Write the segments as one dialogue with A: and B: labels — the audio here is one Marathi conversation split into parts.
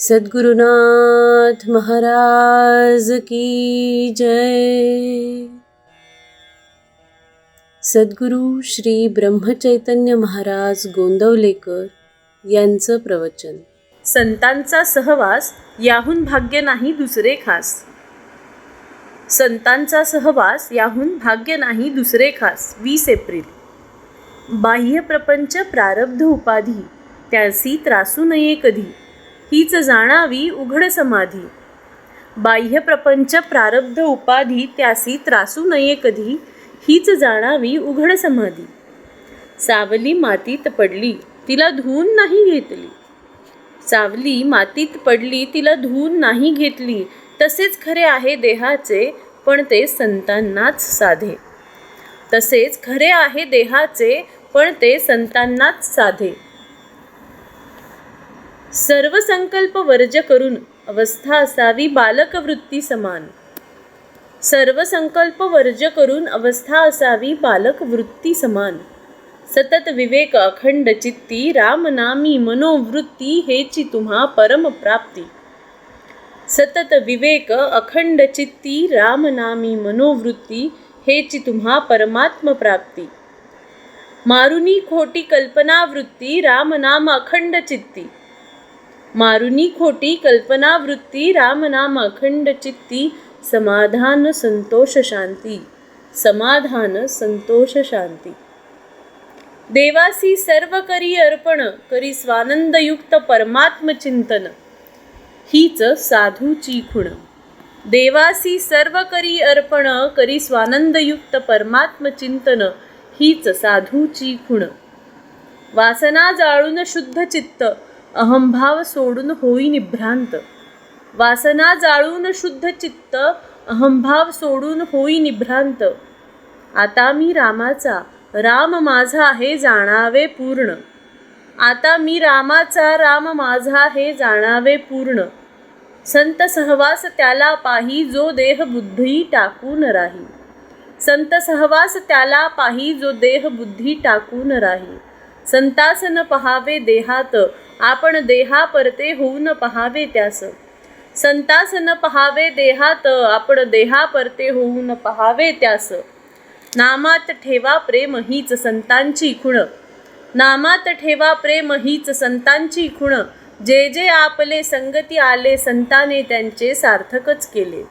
A: सद्गुरुनाथ महाराज की जय। सद्गुरु श्री ब्रह्मचैतन्य महाराज गोंदवलेकर यांचं प्रवचन.
B: संतांचा सहवास याहून भाग्य नाही दुसरे खास. संतांचा सहवास याहून भाग्य नाही दुसरे खास वीस एप्रिल. बाह्य प्रपंच प्रारब्ध उपाधी त्यासी त्रासू नये कधी. हीच जाणावी उघड समाधी. बाह्य प्रपंच प्रारब्ध उपाधी त्यासी त्रासू नये कधी हीच जाणावी उघड समाधी. सावली मातीत पडली तिला धुवून नाही घेतली. सावली मातीत पडली तिला धुवून नाही घेतली तसेच खरे आहे देहाचे पण ते संतांनाच साधे. तसेच खरे आहे देहाचे पण ते संतांनाच साधे. सर्व संकल्प वर्ज करून अवस्था असावी बालक वृत्ती समान. सर्व संकल्प वर्ज करून अवस्था असावी बालक वृत्ती समान. सतत विवेक अखंड चित्ती रामनामी मनोवृत्ती हेची तुम्हा परमप्राप्ती सतत विवेक अखंड चित्ती रामनामी मनोवृत्ती हेची तुम्हा परमात्म प्राप्ती. मारुनी खोटी कल्पनावृत्ती रामनाम अखंड चित्ती. मारुनी खोटी कल्पनावृत्ती रामनाम अखंड चित्ती समाधान संतोष शांती समाधान संतोष शांती. देवासी सर्व करी अर्पण करी स्वानंदयुक्त परमात्म चिंतन हीच साधूची खुण. देवासी सर्व करी अर्पण करी स्वानंदयुक्त परमात्म चिंतन हीच साधूची खुण. वासना जाळून शुद्ध चित्त अहंभाव सोडून होई निभ्रांत. वासना जाळून शुद्ध चित्त अहंभाव सोडून होई निभ्रांत. आता मी रामाचा राम माझा हे जाणावे पूर्ण. आता मी रामाचा राम माझा हे जाणावे पूर्ण. संत सहवास त्याला पाही जो देह बुद्धी टाकून राही. संत सहवास त्याला पाही जो देह बुद्धी टाकून राही. संतासन पहावे देहात आपण देहा परते होऊन पहावे त्यास. संतासन पहावे देहात आपण देहा परते होऊन पहावे त्यास. नामात ठेवा प्रेम हीच संतांची खुण. नामात ठेवा प्रेम हीच संतांची खुण. जे जे आपले संगती आले संताने त्यांचे सार्थकच केले.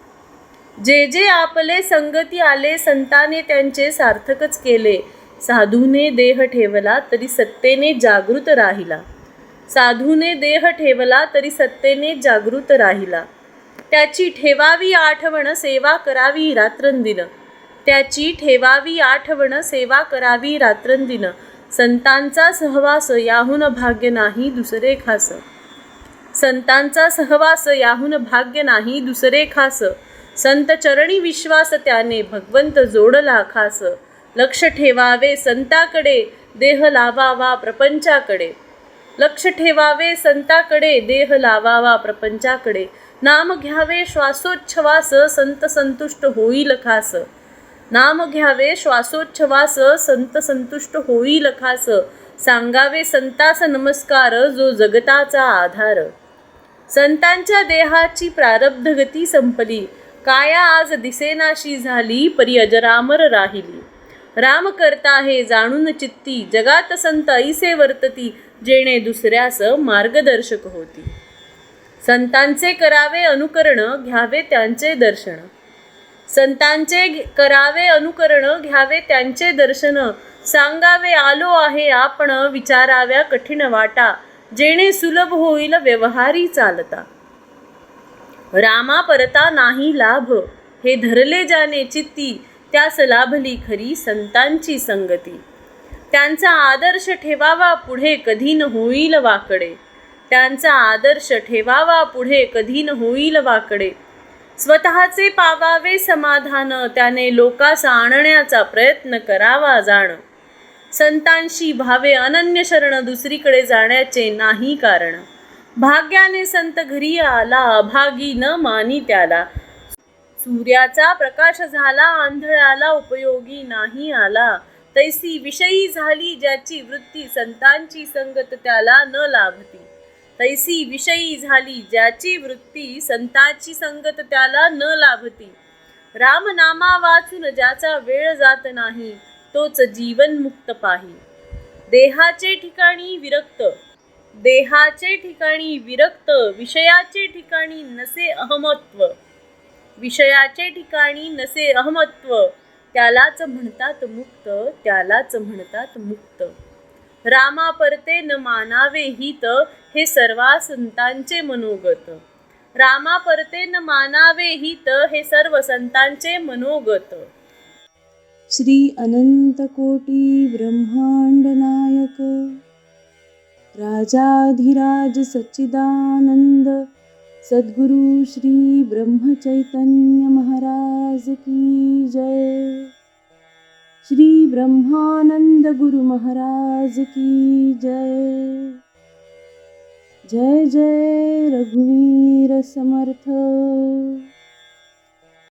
B: जे जे आपले संगती आले संताने त्यांचे सार्थकच केले साधूने देह ठेवला तरी सत्तेने जागृत राहिला. साधूने देह ठेवला तरी सत्तेने जागृत राहिला. त्याची ठेवावी आठवण सेवा करावी रात्रंदिन. त्याची ठेवावी आठवण सेवा करावी रात्रंदिन. संतांचा सहवास याहून भाग्य नाही दुसरे खास. संतांचा सहवास याहून भाग्य नाही दुसरे खास. संत चरणी विश्वास त्याने भगवंत जोडला खास. लक्ष ठेवावे संताकडे देह लावावा प्रपंचाकडे. लक्ष ठेवावे संताकडे देह लावावा प्रपंचाकडे. नाम घ्यावे श्वासोच्छवास संत संतुष्ट होईल खास. नाम घ्यावे श्वासोच्छवास संत संतुष्ट होईल खास. सांगावे संतास नमस्कार जो जगताचा आधार. संतांच्या देहाची प्रारब्ध गती संपली. काया आज दिसेनाशी झाली परी अजरामर राहिली. राम करता आहे जाणून चित्ती जगात संत ऐसे वर्तती जेणे दुसऱ्यास मार्गदर्शक होती. संतांचे करावे अनुकरण घ्यावे त्यांचे दर्शन. संतांचे घ- करावे अनुकरण घ्यावे त्यांचे दर्शन. सांगावे आलो आहे आपण विचाराव्या कठीण वाटा जेणे सुलभ होईल व्यवहारी चालता. रामा परता नाही लाभ हे धरले जाणे चित्ती त्यास लाभली खरी संतांची संगती. त्यांचा आदर्श ठेवावा पुढे कधी न होईल वाकडे. त्यांचा आदर्श ठेवावा पुढे कधी न होईल वाकडे. स्वतःचे पावावे समाधान त्याने लोकास आणण्याचा प्रयत्न करावा जाण. संतांशी भावे अनन्य शरण दुसरीकडे जाण्याचे नाही कारण. भाग्याने संत घरी आला अभागी न मानी त्याला. सूर्याचा प्रकाश झाला आंधळाला उपयोगी नाही आला. तैसी विषयी झाली ज्याची वृत्ती संतांची संगत त्याला न लाभती. तैसी विषयी झाली ज्याची वृत्ती संतांची संगत त्याला न लाभती. रामनामा वाचून ज्याचा वेळ जात नाही तोच जीवन मुक्त पाही. देहाचे ठिकाणी विरक्त. देहाचे ठिकाणी विरक्त विषयाचे ठिकाणी नसे अहमत्व. विषयाचे ठिकाणी नसे अहमत्व त्यालाच म्हणतात मुक्त त्यालाच म्हणतात मुक्त. रामा परते न मानावे हित हे सर्वा संतांचे मनोगत. रामा परते न मानावे हित हे सर्व संतांचे मनोगत.
A: श्री अनंत कोटी ब्रह्मांड नायक. राजाधिराज सच्चिदानंद सद्गुरु श्री ब्रह्मचैतन्य महाराज की जय। श्री ब्रह्मानंद गुरु महाराज की जय। जय जय रघुवीर समर्थ